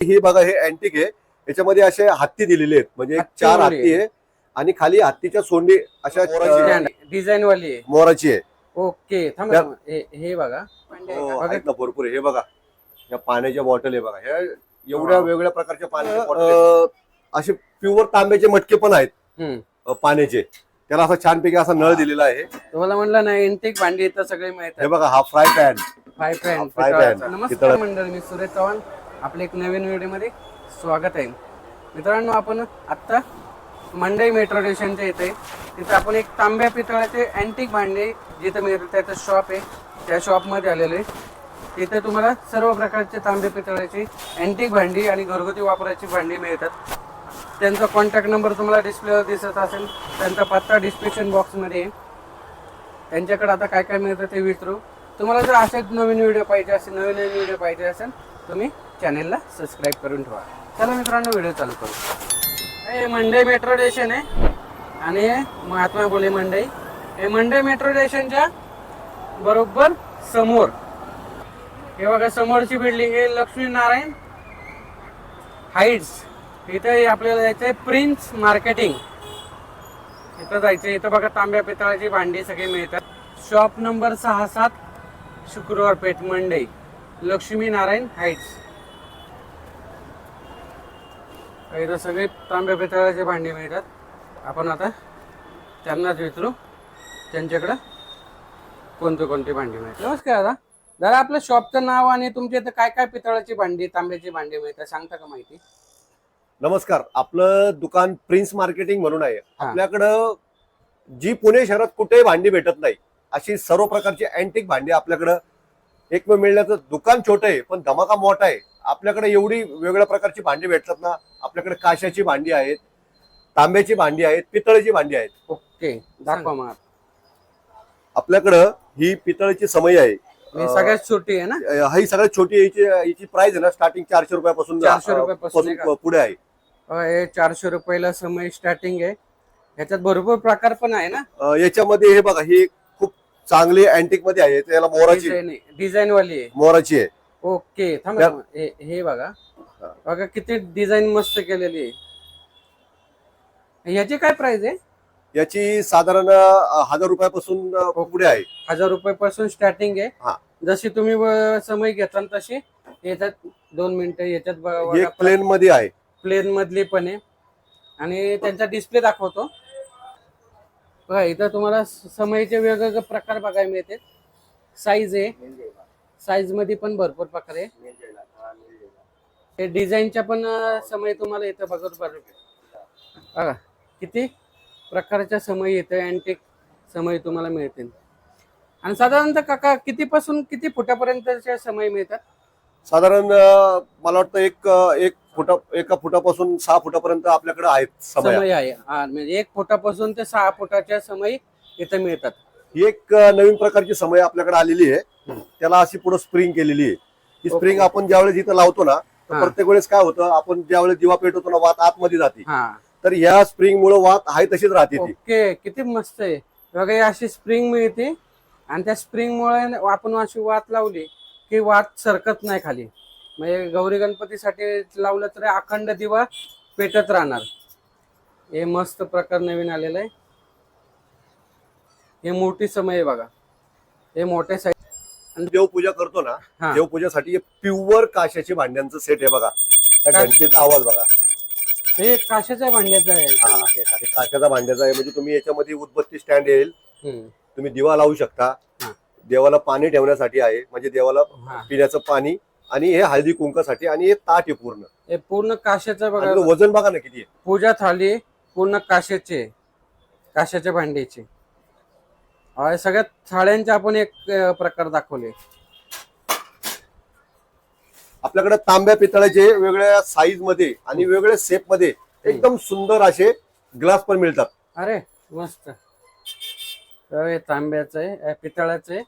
ही बघा हे अँटिक आहे याच्यामध्ये असे हत्ती दिलेले आहेत म्हणजे एक हत्ती चार वगैरे. हत्ती आहे आणि खाली हत्तीच्या सोंडी अशा अं, डिझाईन वाली आहे मोराची आहे ओके थांबा त्या- थांबा. हे हे बघा हो, बघा. आहेत ना भरपूर आहे हे बघा या पाण्याच्या बॉटल आहे बघा ह्या एवढ्या. वेगवेगळ्या प्रकारच्या पाण्याच्या बॉटल आहेत. अं, असे प्युअर तांब्याचे मटके पण आहेत हम्म. अं, पाण्याचे त्याला असा छानपैकी असा नळ दिलेला आहे तुम्हाला म्हणलं ना एंटिक भांडी इथं सगळे हे मिळतात बघा हा फ्राय पॅन फाय हा, पॅन. नमस्कार. मंडळ मी सुरेश चव्हाण आपल्या एक नवीन व्हिडिओमध्ये स्वागत आहे. मित्रांनो आपण आत्ता मंडई मेट्रो स्टेशनच्या इथे तिथं आपण एक तांब्या पितळाचे अँटिक भांडे जिथं मिळतं त्याचं शॉप आहे. त्या शॉपमध्ये आलेलो आहे. तिथे तुम्हाला सर्व प्रकारचे तांबे पितळाची अँटिक भांडी आणि घरगुती वापराची भांडी मिळतात. त्यांचा कॉन्टॅक्ट नंबर तुम्हाला डिस्प्लेवर दिसत असेल त्यांचा पत्ता डिस्क्रिप्शन बॉक्समध्ये आहे. त्यांच्याकडे आता काय काय मिळतं ते विचारू. तुम्हाला जर असेच नवीन व्हिडिओ पाहिजे असेल नवीन नवीन व्हिडिओ पाहिजे असेल तुम्ही चॅनेलला सबस्क्राईब करून ठेवा. चला मित्रांनो व्हिडिओ चालू करू. हे मंडई मेट्रो स्टेशन आहे. आणि हे महात्मा फुले मंडई. हे मंडई मेट्रो स्टेशनच्या बरोबर समोर. हे बघा समोरची बिल्डिंग आहे लक्ष्मीनारायण हाईट्स इथे आपल्याला जायचं आहे प्रिन्स मार्केटिंग इथं जायचं इथं बघा तांब्या पितळाची भांडी सगळे मिळतात. शॉप नंबर सहा सात शुक्रवार पेठ मंडई. लक्ष्मी नारायण हाईट्स. इथं सगळे तांब्या पितळाचे भांडी मिळतात. आपण आता त्यांनाच विचारू त्यांच्याकडं कोणते कोणती भांडी मिळतात. नमस्कार दादा. दादा आपल्या शॉपचं नाव आणि तुमच्या इथं काय काय पितळाची भांडी तांब्याची भांडी मिळतात सांगता का माहिती? नमस्कार. आपलं दुकान प्रिन्स मार्केटिंग म्हणून आहे. आपल्याकडं जी पुणे शहरात कुठेही भांडी भेटत नाही अशी सर्व प्रकारची अँटिक भांडी आपल्याकडं एक वेळ मिळण्याचं दुकान छोटं आहे पण धमाका मोठा आहे. आपल्याकडे एवढी वेगवेगळ्या प्रकारची भांडी भेटतात ना आपल्याकडे काशाची भांडी आहेत तांब्याची भांडी आहेत पितळेची भांडी आहेत. ओके दाखवा मग आपल्याकडं ही पितळेची समय आहे. ही सगळ्यात छोटी आहे ना? अं, ही सगळ्यात छोटी याची याची प्राइस आहे ना स्टार्टिंग चारशे रुपयापासून 400 अं, रुपयापासून आहे पासून पुढे आहे. अ, हे चारशे रुपयाला समय स्टार्टिंग आहे. ह्याच्यात भरपूर प्रकार पण आहे ना? अं, याच्यामध्ये हे बघा ही खूप चांगली अँटिकमध्ये आहे त्याला मोराची. डिझाईन वाली आहे. मोराची आहे. ओके थांबा त्या- थांबा. हे हे बघा. बघा किती डिझाईन मस्त केलेली आहे. ह्याची काय प्राइस आहे? याची साधारण अं, हजार रुपयापासून अं, पुढे आहे. हजार रुपयापासून स्टार्टिंग हा. आहे जशी तुम्ही व- समय घेताल तशी याच्यात दोन मिनिटं याच्यात हे प्लेन मध्ये आहे. प्लेन मधली पण आहे. आणि त्यांचा डिस्प्ले दाखवतो. बघा इथं तुम्हाला समयचे वेगवेगळे प्रकार बघायला मिळते साईज आहे. साईजमध्ये पण भरपूर प्रकार आहे. हे डिझाईनच्या पण समय तुम्हाला इथं बघत बघा किती प्रकारच्या समय इथं अँटिक समय तुम्हाला मिळतील. आणि साधारणतः काका कितीपासून किती फुटापर्यंतच्या समय मिळतात? साधारण मला वाटतं एक एक फुटा एका फुटापासून सहा फुटापर्यंत आपल्याकडे आहेत समय. समय आहे. हा, म्हणजे एक फुटापासून ते सहा फुटाच्या समय इथं मिळतात. ही एक नवीन प्रकारची समय आपल्याकडे आलेली आहे. त्याला अशी पुढे स्प्रिंग केलेली आहे. ही स्प्रिंग. आपण ज्यावेळेस इथं लावतो ना तर हा. प्रत्येक वेळेस काय होतं आपण ज्यावेळेस दिवा पेटवतो ना वात आतमध्ये जाते. हा. तर या स्प्रिंग मुळे वात आहे तशीच राहते ती. ओके किती मस्त आहे. बघा ही अशी स्प्रिंग मिळते. आणि त्या स्प्रिंग मुळे आपण अशी वात लावली की वात सरकत नाही खाली. म्हणजे गौरी गणपतीसाठी लावलं तर अखंड दिवा पेटत राहणार. हे मस्त प्रकार नवीन आलेलं आहे. हे मोठी समय आहे बघा. हे मोठे साईज देवपूजा करतो ना हा. देवपूजासाठी प्युअर काशाची भांड्यांचं सेट आहे बघा. त्या का- घंटेचा आवाज बघा. हे काशाच्या भांड्याचं हा. आहे काशाचा भांड्याचा आहे. म्हणजे तुम्ही याच्यामध्ये उदबत्ती स्टँड येईल. हम्म. तुम्ही दिवा लावू शकता. देवाला पाणी ठेवण्यासाठी आहे. म्हणजे देवाला हा. पिण्याचं पाणी आणि हे हळदी कुंकासाठी आणि हे ताट आहे पूर्ण. हे पूर्ण काशाचं बघा. आणि वजन बघा ना किती आहे. पूजा थाली पूर्ण काशाचे काशाच्या भांड्याचे. अं, सगळ्यात थाळ्यांचे आपण एक अं, प्रकार दाखवले. आपल्याकडे तांब्या पितळाचे वेगवेगळ्या साईजमध्ये आणि वेगवेगळ्या शेपमध्ये एकदम सुंदर असे ग्लास पण मिळतात. अरे मस्त. तर हे तांब्याचं आहे पितळाचं आहे.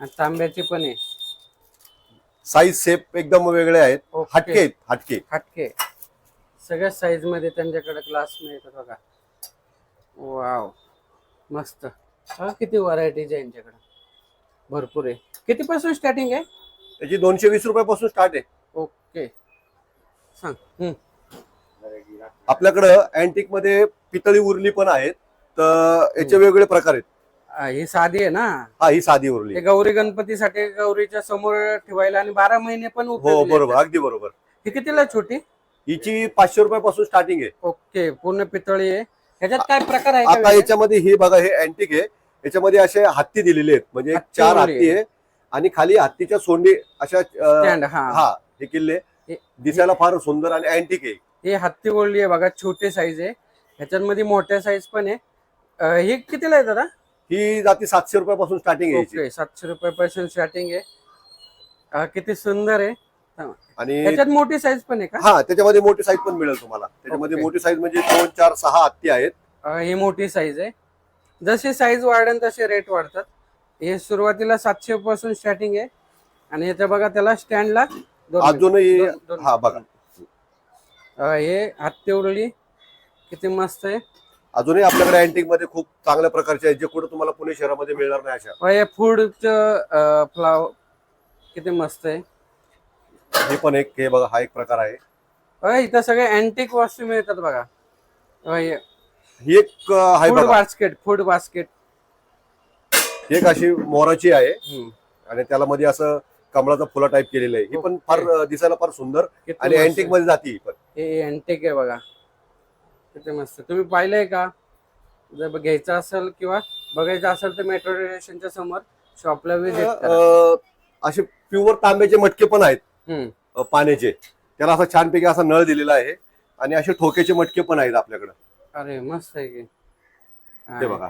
आणि तांब्याची पण आहे. साईज शेप एकदम वेगळे आहेत. ओके. हटके आहेत हटके. हटके. सगळ्या साईजमध्ये त्यांच्याकडे ग्लास मिळतात बघा. वाव मस्त. हा किती व्हरायटीज आहे यांच्याकडे. भरपूर आहे. कितीपासून स्टार्टिंग आहे? त्याची दोनशे वीस रुपयापासून स्टार्ट आहे. ओके सांग. हम्म. आपल्याकडं अँटिकमध्ये पितळी उरली पण आहेत. तर याचे वेगवेगळे प्रकार आहेत. आ, ही साधी आहे ना? हा ही साधी उरली. हे गौरी गणपतीसाठी गौरीच्या समोर ठेवायला आणि बारा महिने पण हो बरोबर. अगदी बरोबर. ही कितीला छोटी? हिची पाचशे रुपयापासून स्टार्टिंग आहे. ओके पूर्ण पितळी आहे. ह्याच्यात काय प्रकार आहे का आता वेगळे? याच्यामध्ये हे बघा हे अँटिक आहे. याच्यामध्ये असे हत्ती दिलेले आहेत. म्हणजे हत्ती चार उरली हत्ती आहे. आणि खाली हत्तीच्या सोंडी अशा अं, हा. हा हे किल्ले. हे- दिसायला फार सुंदर आणि अँटिक आहे. हे हत्ती ओढली आहे बघा छोटे साईज आहे. ह्याच्यामध्ये मोठ्या साईज पण आहे. अं, हे कितीला आहे दादा? ही जाती सातशे रुपयापासून स्टार्टिंग आहे. ओके सातशे रुपयापासून स्टार्टिंग आहे. अं, किती सुंदर आहे. आणि ह्याच्यात मोठी साईज पण आहे का? हा त्याच्यामध्ये मोठी साईज पण मिळेल तुम्हाला. त्याच्यामध्ये. मोठी साईज म्हणजे दोन चार सहा हत्ती आहेत. अं, ही मोठी साईज आहे. जशी साईज वाढेल तसे रेट वाढतात. हे सुरुवातीला सातशे पासून स्टार्टिंग आहे. आणि याचं बघा त्याला स्टँडला अजूनही हा बघा. हे हत्ती उरली. किती मस्त आहे. अजूनही आपल्याकडे अँटिकमध्ये खूप चांगल्या प्रकारचे आहेत जे कुठे तुम्हाला पुणे शहरामध्ये मिळणार नाही अशा. हे फूडचं फ्लावर किती मस्त आहे. हे पण एक हे बघा हा एक प्रकार आहे. इथं सगळे अँटिक वस्तू मिळतात बघा. हे ही एक अं, आहे फूड बघा. बास्केट फूड बास्केट ही एक अशी मोराची आहे. आणि त्याला मध्ये असं कमळाचा फुला टाईप केलेलं आहे. ही पण फार अं, दिसायला फार सुंदर आणि अँटिकमध्ये जाती ही पण. हे अँटिक आहे बघा. किती मस्त. तुम्ही पाहिलंय का? जर घ्यायचं असेल किंवा बघायचं असेल तर मेट्रो स्टेशनच्या समोर शॉपला विजिट करा. अं, असे प्युअर तांब्याचे मटके पण आहेत. हम्म. अं, पाण्याचे. त्याला असा छानपैकी असा नळ दिलेला आहे आणि असे ठोक्याचे मटके पण आहेत आपल्याकडे. अरे मस्त आहे की. ते बघा.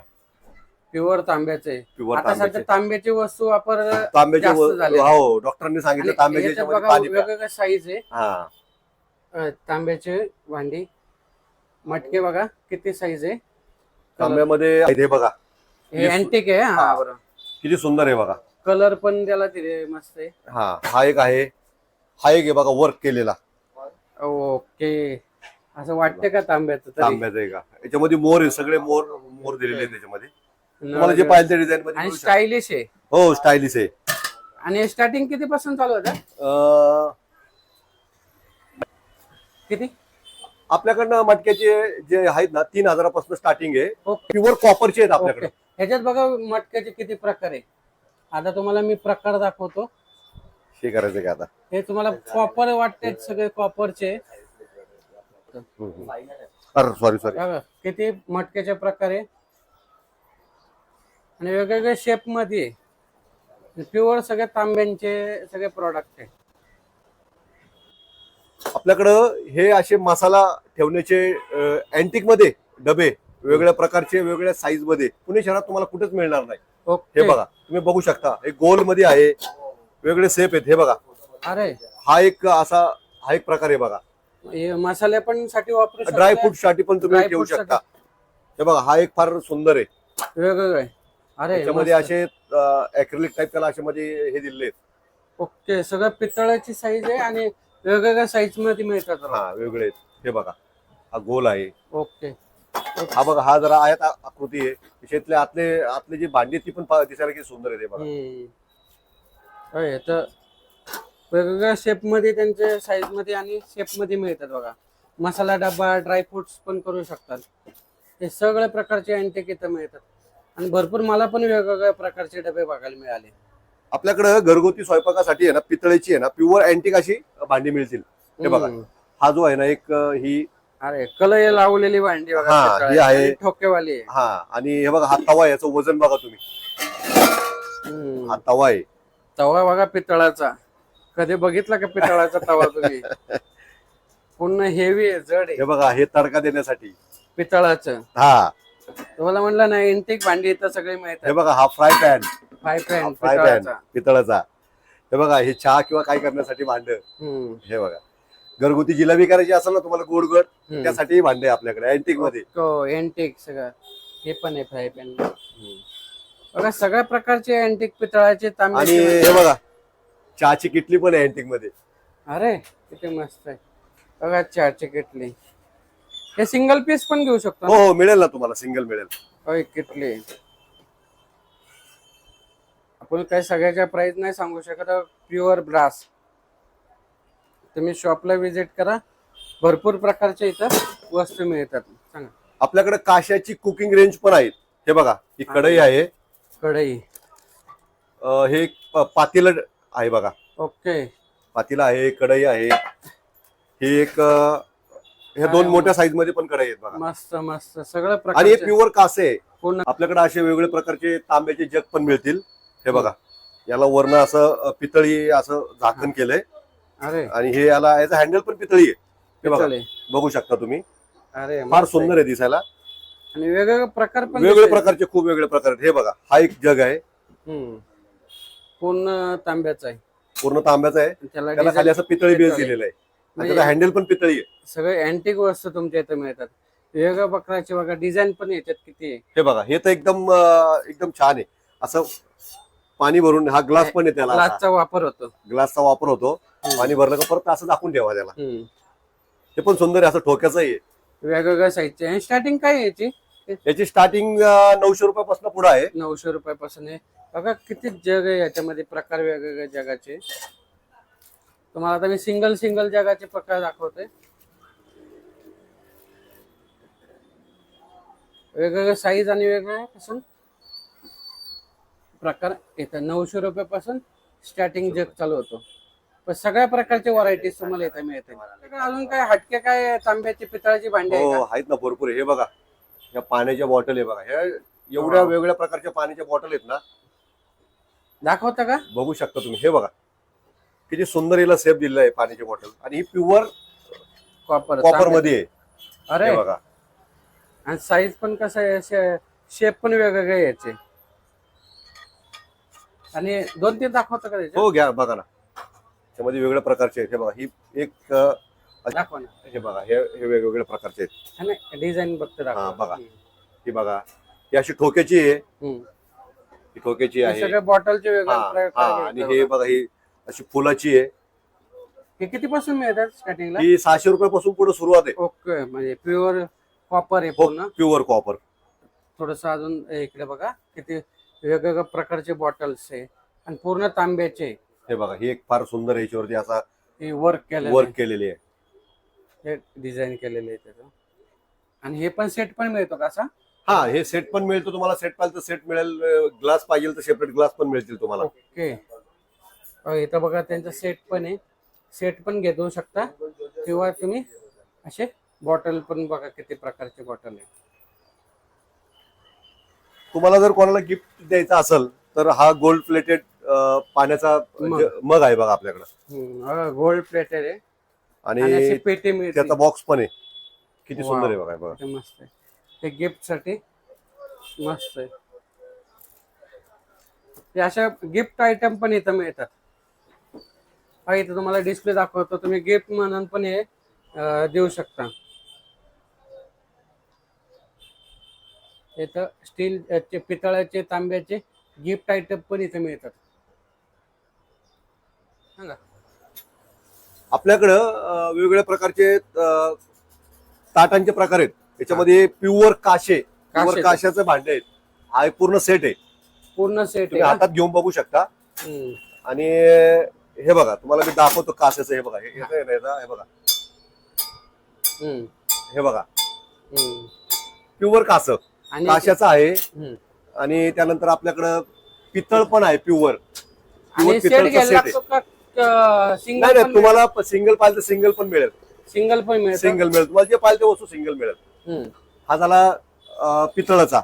प्युअर तांब्याचे. प्युअर आता सध्या तांब्याचे. तांब्याची वस्तू वापर तांब्याचे जास्त व- झाले. हो डॉक्टरांनी सांगितलं आणि तांब्याच्या याच्यात याच्यामध्ये बघा पाणी प्या. वेगवेगळ्या साईज आहे. हा. अं, तांब्याचे भांडी मटके बघा किती साईज आहे. तांब्यामध्ये आहेत हे बघा. हे अँटिक आहे हा. हा. बरोबर किती सुंदर आहे बघा. कलर पण त्याला दिले मस्त आहे. हा हा एक आहे. हा एक आहे बघा वर्क केलेला. ओके असं वाटतं का तांब्याचं तरी? तांब्याचा आहे का? याच्यामध्ये मोर आहे सगळे मोर मोर दिलेले आहेत त्याच्यामध्ये. तुम्हाला जे पाहिजे डिझाईन मध्ये आणि मिळू शकतं. स्टायलिश आहे. हो स्टायलिश आहे. आणि स्टार्टिंग किती पासून चालू होतं अं, किती? आपल्याकडनं मटक्याचे जे आहेत ना तीन हजारापासून स्टार्टिंग आहे. ओके. प्युअर कॉपरचे आहेत ओके. आपल्याकडे ह्याच्यात बघा मटक्याचे किती प्रकार आहे आता तुम्हाला मी प्रकार दाखवतो. हे करायचं का आता? हे तुम्हाला कॉपर वाटते सगळे कॉपरचे हम्म, हम्म. अरे सॉरी सॉरी बघा किती मटक्याचे प्रकार आहे आणि वेगवेगळ्या शेपमध्ये. प्युअर सगळे तांब्यांचे सगळे प्रॉडक्ट आहे आपल्याकडं हे असे मसाला ठेवण्याचे अँटिकमध्ये डबे वेगवेगळ्या प्रकारचे वेगवेगळ्या साईजमध्ये पुणे शहरात तुम्हाला कुठेच मिळणार नाही. हे बघा तुम्ही बघू शकता. हे गोलमध्ये आहे. वेगळे सेप आहेत. हे बघा. अरे. हा एक असा हा एक प्रकार आहे बघा. मसाले पण साठी वापरू शकता. ड्राय फ्रूटसाठी पण तुम्ही ठेवू शकता. हे बघा हा एक फार सुंदर आहे. वेगवेगळे अरे त्याच्यामध्ये. असे अॅक्रिलिक टाईप त्याला असे मध्ये हे दिले ओके सगळं पितळाची साईज आहे आणि वेगवेगळ्या साईजमध्ये मिळतात. हा वेगळे आहेत. हे बघा. हा गोल आहे. ओके हा बघा हा जरा आयात आ- आकृती आहे. त्याच्यातले आतले आतले जी भांडी आहेत ती पण पा- दिसायला किती सुंदर आहे ते बघा. हम्म. होय, तर वेगवेगळ्या शेपमध्ये त्यांच्या साईजमध्ये आणि शेपमध्ये मिळतात बघा. मसाला डब्बा ड्राय फ्रुट्स पण करू शकतात. हे सगळ्या प्रकारचे अँटिक इथं मिळतात. आणि भरपूर मला पण वेगवेगळ्या प्रकारचे डबे बघायला मिळाले. आपल्याकडे घरगुती स्वयंपाकासाठी आहे ना पितळेची आहे ना प्युअर अँटिक अशी भांडी मिळतील. हे बघा. हा जो आहे ना एक ही अरे कलय लावलेली भांडी बघा हा, ही आहे. ठोकेवाली आहे. हा आणि हे बघा हा तवा आहे याचं वजन बघा तुम्ही. हम्म. हा तवा आहे. तवा बघा पितळाचा. कधी बघितला का पितळाचा तवा तुम्ही? पूर्ण हेवी आहे जड आहे. हे बघा हे तडका देण्यासाठी. पितळाचं. हा. तुम्हाला म्हणलं ना एंटिक भांडी इथं सगळे हे मिळतात बघा हा fry pan fry pan fry pan पितळाचा. पितळाचा. हे बघा हे चहा किंवा काय करण्यासाठी भांड. हम्म, हे बघा. घरगुती जिलेबी करायची असेल ना तुम्हाला गोड गोड. त्यासाठी भांडे आपल्याकडे अँटिकमध्ये. हो एंटिक सगळं. हे पण आहे फ्राय पॅन बघा सगळ्या प्रकारचे अँटिक पितळाचे आणि तांब्याचे हे बघा चहाची किटली पण आहे अँटिकमध्ये. अरे किती मस्त आहे. बघा चारची किटली. हे सिंगल पीस पण घेऊ शकतो हो ना? हो मिळेल ना तुम्हाला सिंगल मिळेल. किटली. आपण काही सगळ्याच्या प्राइस नाही सांगू शकत. प्युअर ब्रास तुम्ही शॉपला विजिट करा. भरपूर प्रकारच्या इथं वस्तू मिळतात. सांगा. आपल्याकडे काशाची कुकिंग रेंज पण आहेत. हे बघा ही कढई आहे. कढई. अं, हे पातेलं आहे बघा. ओके. पातेलं आहे कढई आहे. ही एक अं, ह्या दोन काय मोठ्या साईजमध्ये पण कढई आहेत बघा. मस्त मस्त. सगळं आणि हे प्रकार प्युअर कासे. आहे पूर्ण. आपल्याकडे असे वेगवेगळे प्रकारचे तांब्याचे जग पण मिळतील. हे बघा. याला वर्ण असं पितळी असं झाकण केलंय. अरे. आणि हे याला याचं हँडल पण पितळी आहे. हे बघा. पितळे. बघू शकता तुम्ही. अरे फार मस्त सुंदर आहे दिसायला. आणि वेगवेगळे प्रकार पण वेगवेगळे दिसतात. प्रकारचे खूप वेगळे प्रकार आहेत. हे बघा हा एक जग आहे. हम्म. पूर्ण तांब्याचा आहे. पूर्ण तांब्याचा आहे. त्याला त्याला खाली असं पितळी बेस पितळी. दिलेलं आहे. आणि म्हणजे त्याचा हँडल पण पितळी आहे. सगळे अँटिक वस्तू तुमच्या इथं मिळतात. वेगवेगळ्या प्रकारचे बघा डिझाईन पण याच्यात किती. आहे हे बघा हे तर एकदम अं, एकदम छान आहे. असं पाणी भरून हा ग्लास पण आहे त्याला ग्लासचा वापर होतो. ग्लासचा वापर होतो. पाणी भरलं का परत असं दाखवून ठेवा त्याला. हे पण सुंदर आहे असं ठोक्याचं आहे. वेगवेगळ्या साईजचे आणि स्टार्टिंग काय आहे याची? याची स्टार्टिंग नऊशे रुपयापासून पुढे आहे. नऊशे रुपयापासून आहे. बघा किती जग आहे याच्यामध्ये प्रकार वेगवेगळ्या जगाचे. तुम्हाला आता मी सिंगल सिंगल जगाचे प्रकार दाखवतोय. वेगवेगळ्या साईज आणि वेगवेगळ्या पासून प्रकार येतात. नऊशे रुपयापासून स्टार्टिंग जग चालू होतो. पण सगळ्या प्रकारचे व्हरायटीज तुम्हाला इथे मिळते. अजून काय हटके काय तांब्याची पितळाची भांडी आहे हो? आहेत ना भरपूर हे बघा या पाण्याच्या बॉटल आहे बघा. ह्या एवढ्या. वेगवेगळ्या प्रकारच्या पाण्याच्या बॉटल आहेत ना. दाखवता का? बघू शकता तुम्ही. हे बघा किती सुंदर याला सेफ दिलेलं आहे पाण्याची बॉटल आणि ही प्युअर कॉपर कॉपरमध्ये आहे. अरे. बघा. आणि साईज पण कसं आहे शेप पण वेगवेगळे याचे. आणि दोन तीन दाखवतो का हो घ्या बघा ना. त्यामध्ये वेगवेगळ्या प्रकारचे आहेत. हे बघा ही एक अं, दाखवा ना. हे बघा हे हे वेगवेगळ्या प्रकारचे आहेत. डिझाईन बघतो हा, दाखवा. बघा. ही बघा ही अशी ठोक्याची आहे. हम्म. ही ठोक्याची हे आहे. सगळे बॉटलचे वेगळे हा, आणि हे बघा. बघा ही अशी फुलाची आहे. हे किती पासून मिळतात स्टार्टिंगला? ही सहाशे रुपयापासून पुढे सुरुवात आहे. ओके म्हणजे प्युअर कॉपर आहे हो पूर्ण? Pure copper. थोडस अजून इकडे बघा किती वेगवेगळ्या प्रकारचे बॉटल्स आहे आणि पूर्ण तांब्याचे. हे बघा ही एक फार सुंदर आहे याच्यावरती असा हे वर्क वर्क केलेली आहे. हे डिझाईन केलेलं आहे त्याचं. आणि हे पण सेट पण मिळतो का असा? हा हे सेट पण मिळतो. तुम्हाला सेट पाहिजे तर सेट मिळेल. ग्लास पाहिजे तर सेपरेट ग्लास पण मिळतील तुम्हाला. ओके अहो, इथं बघा त्यांचा सेट पण आहे. सेट पण घेऊ शकता. किंवा तुम्ही असे बॉटल पण बघा किती प्रकारचे बॉटल आहे. तुम्हाला जर कोणाला गिफ्ट द्यायचा असेल तर हा गोल्ड प्लेटेड पाण्याचा मग. ज- मग आहे बघा आपल्याकडे. गोल्ड प्लेटेड आहे. आणि अशी पेटी मिळते. त्याचा बॉक्स पण आहे. किती Wow. सुंदर आहे बघा हे बघा. ते मस्त आहे. ते गिफ्टसाठी मस्त आहे. ते अशा गिफ्ट आयटम पण इथं मिळतात. हा इथं तुम्हाला डिस्प्ले दाखवतो. तुम्ही गिफ्ट म्हणून पण हे अं, देऊ शकता. इथं स्टील पितळाचे तांब्याचे गिफ्ट आयटम पण इथं मिळतात. सांगा आपल्याकडं अं, वेगवेगळ्या प्रकारचे अं, ताटांचे प्रकार आहेत. त्याच्यामध्ये प्युअर काशे प्युअर काशे. काशाचे भांडे आहेत. हा एक पूर्ण सेट आहे. पूर्ण सेट तुम्ही हातात घेऊन बघू शकता. आणि हे बघा तुम्हाला मी दाखवतो काशाचं हे बघा. हे हे हे बघा. हे बघा. प्युअर कास. काशाचं आहे. आणि त्यानंतर आपल्याकडं पितळ पण आहे प्युअर पितळचा सेट आहे. नाही सिंगल नाही तुम्हाला सिंगल पाहिजे सिंगल पण मिळेल. सिंगल पण मिळतं? सिंगल मिळेल. तुम्हाला जे पाहिजे वस्तू सिंगल मिळेल. हा झाला पितळाचा.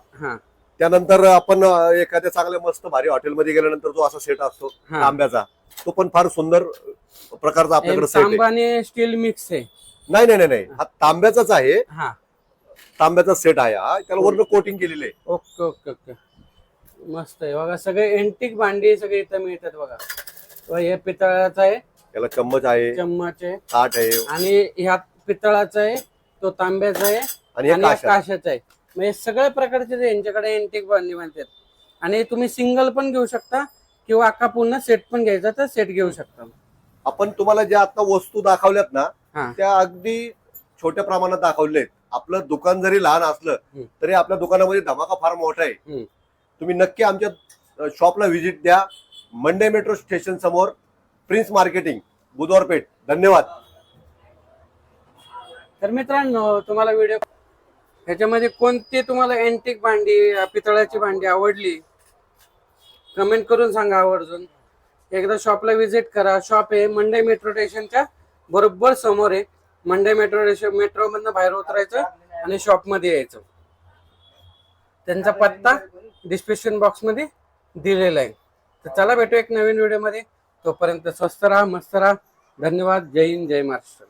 त्यानंतर आपण एखाद्या चांगल्या मस्त भारी हॉटेलमध्ये गेल्यानंतर जो असा सेट असतो. तांब्याचा तो पण फार सुंदर प्रकारचा आपल्याकडे सेट स्टील मिक्स आहे. नाही नाही नाही नाही. हा तांब्याचाच आहे. तांब्याचा सेट आहे हा. त्याला वरून कोटिंग केलेलं आहे. Okay okay okay. मस्त आहे. बघा सगळे एंटिक भांडी सगळे इथं मिळतात बघा. हे पितळाचा आहे. त्याला चम्मच आहे. चम्मच आहे. ताट आहे. आणि ह्या पितळाचा आहे. तो तांब्याचा आहे. आणि हे आणि हा काशा काशाचा आहे. म्हणजे सगळ्या प्रकारचे ते यांच्याकडे एंटिक भांडी म्हणतात आणि तुम्ही सिंगल पण घेऊ शकता किंवा अख्खा पूर्ण सेट पण घ्यायचा तर सेट घेऊ शकता. आपण तुम्हाला ज्या आता वस्तू दाखवल्यात ना हा. त्या अगदी छोट्या प्रमाणात दाखवले आपलं दुकान जरी लहान असलं. तरी आपल्या दुकानामध्ये धमाका फार मोठा आहे. तुम्ही नक्की आमच्या शॉपला व्हिजिट द्या. मंडे मेट्रो स्टेशन समोर प्रिन्स मार्केटिंग बुधवार पेठ. धन्यवाद. तर मित्रांनो तुम्हाला व्हिडिओ ह्याच्यामध्ये कोणती तुम्हाला अँटिक भांडी पितळाची भांडी आवडली? कमेंट करून सांगा आवर्जून एकदा शॉपला व्हिजिट करा. शॉप आहे मंडई मेट्रो स्टेशनच्या बरोबर समोर आहे. मंडई मेट्रो मेट्रो मधनं बाहेर उतरायचं आणि शॉपमध्ये यायचं. त्यांचा पत्ता डिस्क्रिप्शन बॉक्समध्ये दिलेला आहे. तर चला भेटू एक नवीन व्हिडिओमध्ये. तोपर्यंत स्वस्त राहा मस्त राहा. धन्यवाद. जय हिंद जय महाराष्ट्र.